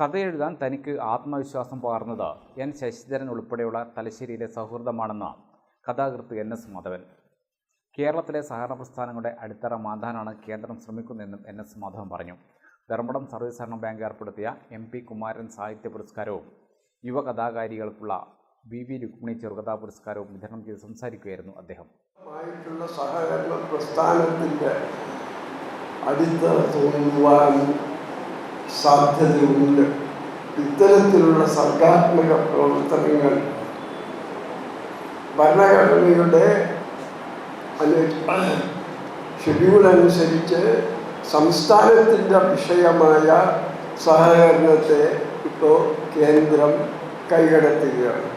കഥയെഴുതാൻ തനിക്ക് ആത്മവിശ്വാസം പകർന്നത് എൻ ശശിധരൻ ഉൾപ്പെടെയുള്ള തലശ്ശേരിയിലെ സൗഹൃദമാണെന്ന് കഥാകൃത്ത് എൻ എസ് മാധവൻ. കേരളത്തിലെ സഹകരണ പ്രസ്ഥാനങ്ങളുടെ അടിത്തറ മാന്താനാണ് കേന്ദ്രം ശ്രമിക്കുന്നതെന്നും എൻ എസ് മാധവൻ പറഞ്ഞു. ധർമ്മടം സർവീസ് സഹകരണ ബാങ്ക് ഏർപ്പെടുത്തിയ എം പി കുമാരൻ സാഹിത്യ പുരസ്കാരവും യുവ കഥാകാരികൾക്കുള്ള വി വി രുക്മിണി ചെറുകഥാ പുരസ്കാരവും വിതരണം ചെയ്ത് സംസാരിക്കുകയായിരുന്നു അദ്ദേഹം. സഹകരണ പ്രസ്ഥാനത്തിന്റെ അടിത്തറ തോന്നുവാൻ സാധ്യതയുണ്ട്. ഇത്തരത്തിലുള്ള സർഗാത്മക പ്രവർത്തനങ്ങൾ ഭരണഘടനയുടെ ഷെഡ്യൂൾ അനുസരിച്ച് സംസ്ഥാനത്തിന്റെ വിഷയമായ സഹകരണത്തെ ഇപ്പോൾ കേന്ദ്രം കൈകടത്തുകയാണ്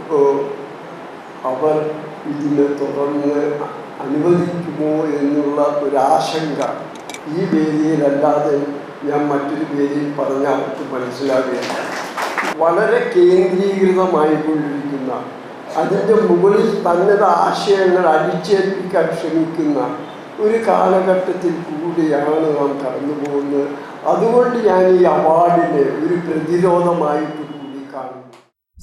ഇപ്പോൾ അവർ ഇതിനെ തുടർന്ന് അനുവദിക്കുമോ എന്നുള്ള ഒരാശങ്ക ഈ വേദിയിലല്ലാതെ ഞാൻ മറ്റൊരു പേരിൽ പറഞ്ഞ അവർക്ക് മനസ്സിലാവുകയാണ് വളരെ കേന്ദ്രീകൃതമായിക്കൊണ്ടിരിക്കുന്ന അതിന്റെ മുകളിൽ തന്നത് ആശയങ്ങൾ അടിച്ചേൽപ്പിക്കാൻ ശ്രമിക്കുന്ന ഒരു കാലഘട്ടത്തിൽ കൂടിയാണ് നാം കടന്നു പോകുന്നത്. അതുകൊണ്ട് ഞാൻ ഈ അവാർഡിനെ ഒരു പ്രതിരോധമായിട്ട് കൂടി കാണുന്നു.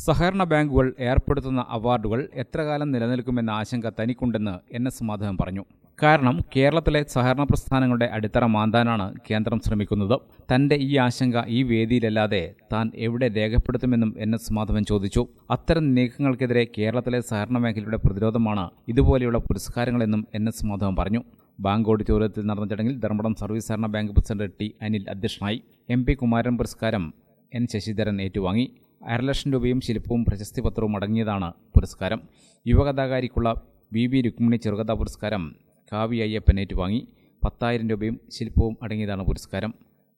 സഹകരണ ബാങ്കുകൾ ഏർപ്പെടുത്തുന്ന അവാർഡുകൾ എത്ര കാലം നിലനിൽക്കുമെന്ന ആശങ്ക തനിക്കുണ്ടെന്ന് എൻ എസ് മാധവൻ പറഞ്ഞു. കാരണം കേരളത്തിലെ സഹകരണ പ്രസ്ഥാനങ്ങളുടെ അടിത്തറ മാന്താനാണ് കേന്ദ്രം ശ്രമിക്കുന്നത്. തന്റെ ഈ ആശങ്ക ഈ വേദിയിലല്ലാതെ താൻ എവിടെ രേഖപ്പെടുത്തുമെന്നും എൻ എസ് മാധവൻ ചോദിച്ചു. അത്തരം നീക്കങ്ങൾക്കെതിരെ കേരളത്തിലെ സഹകരണ മേഖലയുടെ പ്രതിരോധമാണ് ഇതുപോലെയുള്ള പുരസ്കാരങ്ങളെന്നും എൻ എസ് മാധവൻ പറഞ്ഞു. ബാങ്ക് ഓഡിറ്റോറിയത്തിൽ നടന്ന ചടങ്ങിൽ ധർമ്മടം സർവീസ് സഹകരണ ബാങ്ക് പ്രസിഡന്റ് ടി അനിൽ അധ്യക്ഷനായി. എം പി കുമാരൻ പുരസ്കാരം എൻ ശശിധരൻ ഏറ്റുവാങ്ങി. അരലക്ഷം രൂപയും ശില്പവും പ്രശസ്തി പത്രവും അടങ്ങിയതാണ് പുരസ്കാരം. യുവകഥാകാരിക്കുള്ള വി വി രുക്മിണി ചെറുകഥാ പുരസ്കാരം കാവി അയ്യപ്പൻ ഏറ്റുവാങ്ങി. പത്തായിരം രൂപയും ശില്പവും അടങ്ങിയതാണ് പുരസ്കാരം.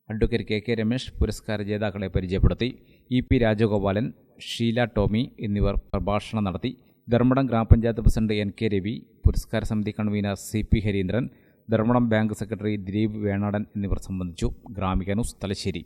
അഡ്വക്കേറ്റ് കെ കെ രമേശ് പുരസ്കാര ജേതാക്കളെ പരിചയപ്പെടുത്തി. ഇ പി രാജഗോപാലൻ ഷീല ടോമി എന്നിവർ പ്രഭാഷണം നടത്തി. ധർമ്മടം ഗ്രാമപഞ്ചായത്ത് പ്രസിഡന്റ് എൻ കെ രവി പുരസ്കാര സമിതി convener C P Harindran Dharmadam bank secretary Dileep Venadan എന്നിവർ സംബന്ധിച്ചു. Gramika news Thalassery.